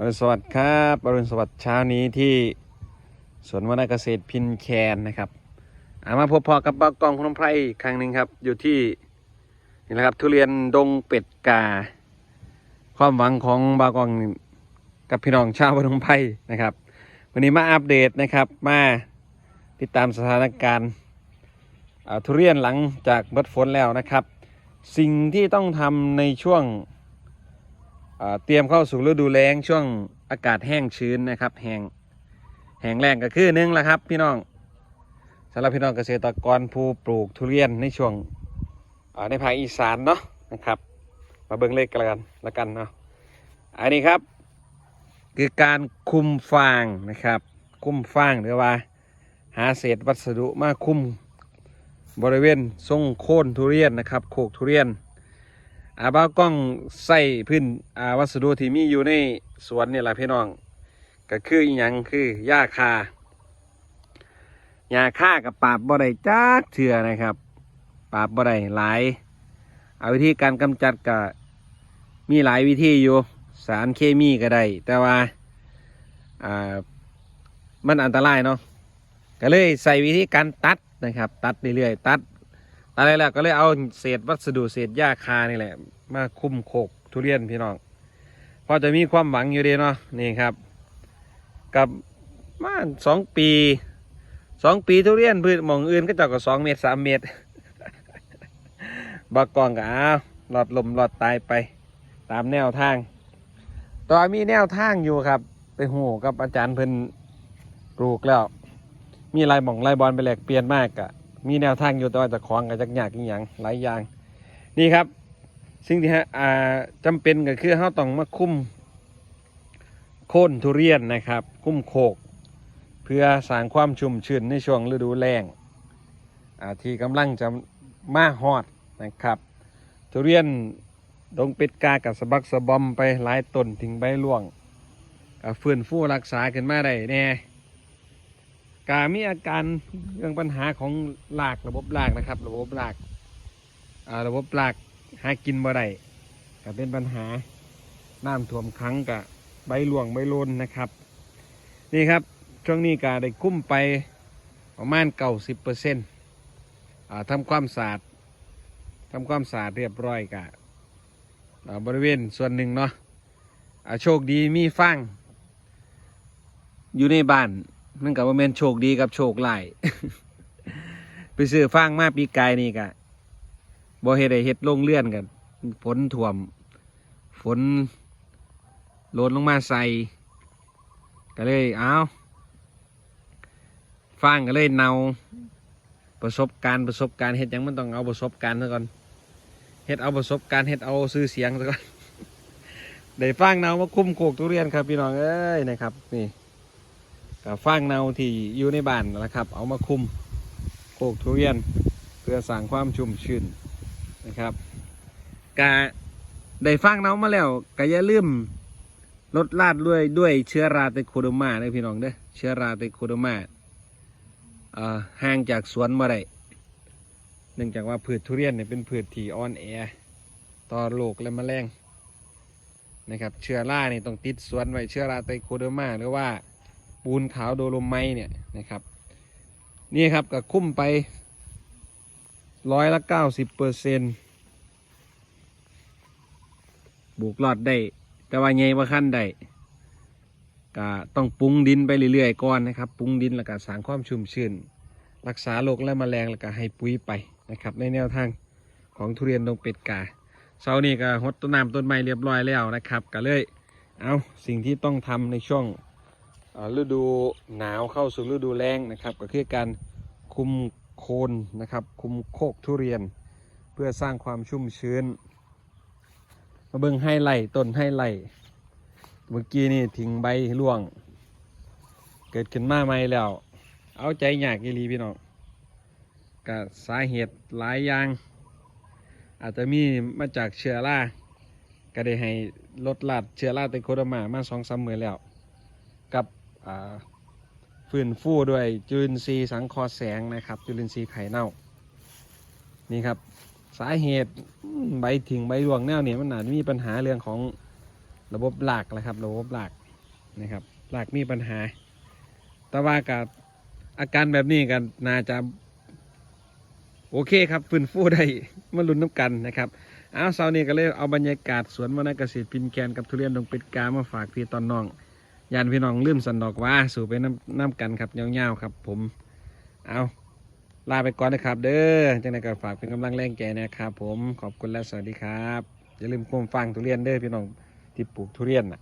อรุณสวัสดิ์ครับอรุณสวัสดิ์เช้านี้ที่สวนวนาเกษตรพินแคนนะครับอามาพบพอกับบ้ากองพนมไพรครั้งหนึ่งครับ อยู่ที่นี่แหละครับทุเรียนดงเป็ดกา ความหวังของบากองกับพี่น้องชาวพนมไพรนะครับ วันนี้มาอัปเดตนะครับมาติดตามสถานการณ์ทุเรียนหลังจากเบิดฝนแล้วนะครับ สิ่งที่ต้องทำในช่วง เตรียมเข้าสู่ฤดูแล้งช่วงอากาศแห้งชื้นนะครับ แห้งแห้งแล้งก็คือหนึ่งละครับ พี่น้องสำหรับพี่น้องเกษตรกรผู้ปลูกทุเรียนในช่วงในภาคอีสานเนาะนะครับ มาเบิ่งเลขกันละกันละกันเนาะอันนี้ครับ คือการคุมฟางนะครับ คุมฟางหรือว่า หาเศษวัสดุมาคุมบริเวณทรงโค่นทุเรียนนะครับโขกทุเรียน อาบ้ากล้องใส่พื้นอาวัสดุที่มีอยู่ในสวนนี่แหละพี่น้อง ก็คืออหยังคือหญ้าคาหญ้าคากับปราบบ่ได้จักเถื่อนะครับ ปราบบ่ได้หลาย เอาวิธีการกำจัดก็มีหลายวิธีอยู่สารเคมีก็ได้ แต่ว่าอ่ามันอันตรายเนาะก็เลยใส่วิธีการตัดนะครับ ตัดเรื่อยๆตัด ตายแล้วก็เลยเอาเศษวัสดุเศษหญ้าคานี่แหละ มาคุ้มโขกทุเรียนพี่น้องพอจะมีความหวังอยู่ดีเนาะนี่ครับ กับมาสองปีสองปีทุเรียนพืชหมองอื่นก็เจาก็สองเมตรสามเมตรบักกองก็อ้าวหลอดลมหลอดตายไป ตามแนวทางตอนมีแนวทางอยู่ครับ ไปหูกับอาจารย์เพิ่นปลูกแล้ว มีลายหม่องลายบอลไปแหลกเปลี่ยนมากอะ มีแนวทางอยู่แต่ว่าจะคล้องกับจักยากอีกอย่างหลายอย่าง นี่ครับ สิ่งที่ฮะจำเป็นก็คือเราต้องมาคุ้มโค่นทุเรียนนะครับ คุ้มโคก เพื่อสร้างความชุ่มชื้นในช่วงฤดูแล้งที่กำลังจะมาฮอดนะครับ ทุเรียนดงเป็ดกากับสะบักสะบอมไปหลายต้นถึงใบร่วงก็ฟื้นฟูรักษาขึ้นมาได้แน่ กามีอาการเรื่องปัญหาของหลากระบบหลากนะครับ ระบบหลากอ่าระบบหลากหากินบ่ได้ก็เป็นปัญหาน้ำท่วมขังกับใบหลวงใบโลนนะครับ นี่ครับช่วงนี้กาได้คุ้มไปประมาณเก้าสิบเปอร์เซ็นต์ทำความสะอาดทำความสะอาดเรียบร้อยกะอ่าบริเวณส่วนหนึ่งเนาะโชคดีมีฟางอยู่ในบ้าน มันกับว่าแม่นโชคดีกับโชคร้ายไปซื้อฟางมาปีกายนี่กะบ่เฮ็ดให้เฮ็ดลงเลื่อนกันฝนท่วม ฝนโลนลงมาใส่ก็เลยเอาฟางก็เลยเนาประสบการณ์ประสบการณ์เฮ็ดยังมันต้องเอาประสบการณ์ซะก่อนเฮ็ดเอาประสบการณ์เฮ็ดเอาซื้อเสียงซะก่อนได้ฟางเนามาคุ้มโคกทุเรียนครับพี่น้องเอ้ยนะครับนี่ ฟางเนาที่อยู่ในบ้านนะครับ เอามาคุมโคกทุเรียน เพื่อสร้างความชุ่มชื้นนะครับกะได้ฟางเนามาแล้วก็อย่าลืมลดลาดด้วยด้วยเชื้อราเตโคโดมาเด้พี่น้องเด้อเชื้อราเตโคโดมาเอ่อห่างจากสวนมาได้เนื่องจากว่าพืชทุเรียนเนี่ยเป็นพืชที่อ่อนแอต่อโรคและแมลงนะครับ เชื้อรานี่ต้องติดสวนไว้เชื้อราไตโคเดมาหรือว่า ปูนขาวโดโลไมเนี่ยนะครับ นี่ครับก็คุ้มไปร้อยละเก้าสิบเปอร์เซ็นต์บุกหลอดได้ แต่ว่าไงว่าขั้นได้ก็ต้องปรุงดินไปเรื่อยๆก่อนนะครับปรุงดินแล้วก็สร้างความชุ่มชื้น รักษาโรคและแมลงแล้วก็ให้ปุ๋ยไปนะครับ ในแนวทางของทุเรียนดงเป็ดกาเช้านี้ก็หดต้นน้ำต้นไม้เรียบร้อยแล้วนะครับ ก็เลยเอาสิ่งที่ต้องทำในช่วง ฤดูหนาวเข้าสู่ฤดูแล้งนะครับ ก็คือการคุมโคนนะครับ คุมโคกทุเรียน เพื่อสร้างความชุ่มชื้น มาเบิ่งให้ไหลต้นให้ไหลเมื่อกี้นี่ทิ้งใบร่วง เกิดขึ้นมาใหม่แล้ว เอาใจยากอีหลีพี่น้องก็สาเหตุหลายอย่าง อาจจะมีมาจากเชื้อราก็ได้ให้ลดลาดเชื้อราไตโคโดมามาสองสามมือแล้ว ฟื้นฟูด้วยจุลินทรีย์สังเคราะห์แสงนะครับ จุลินทรีย์ไข่เน่า นี่ครับสาเหตุใบถิงใบรวงแนวเนี่ยมันอาจมีปัญหาเรื่องของระบบหลากนะครับ ระบบหลากนะครับรากมีปัญหา แต่ว่ากับอาการแบบนี้กันน่าจะโอเคครับฟื้นฟูได้มาลุ้นน้ำกันนะครับเอาเสาร์นี้ก็เลยเอาบรรยากาศสวนมนเกษตรพินแคนกับทุเรียนดงเป็ดกามาฝากพี่ตอนน้อง ยานพี่น้องลืมสันดอกว่าสู่ไปน้ำน้ำกันครับยาวๆครับ ผม เอาลาไปก่อนนะครับ เด้อจังไดก็ฝากเป็นกำลังแรงแก่นะครับ ผมขอบคุณและสวัสดีครับ อย่าลืมโคมฟังทุเรียนเด้อพี่น้องที่ปลูกทุเรียนน่ะ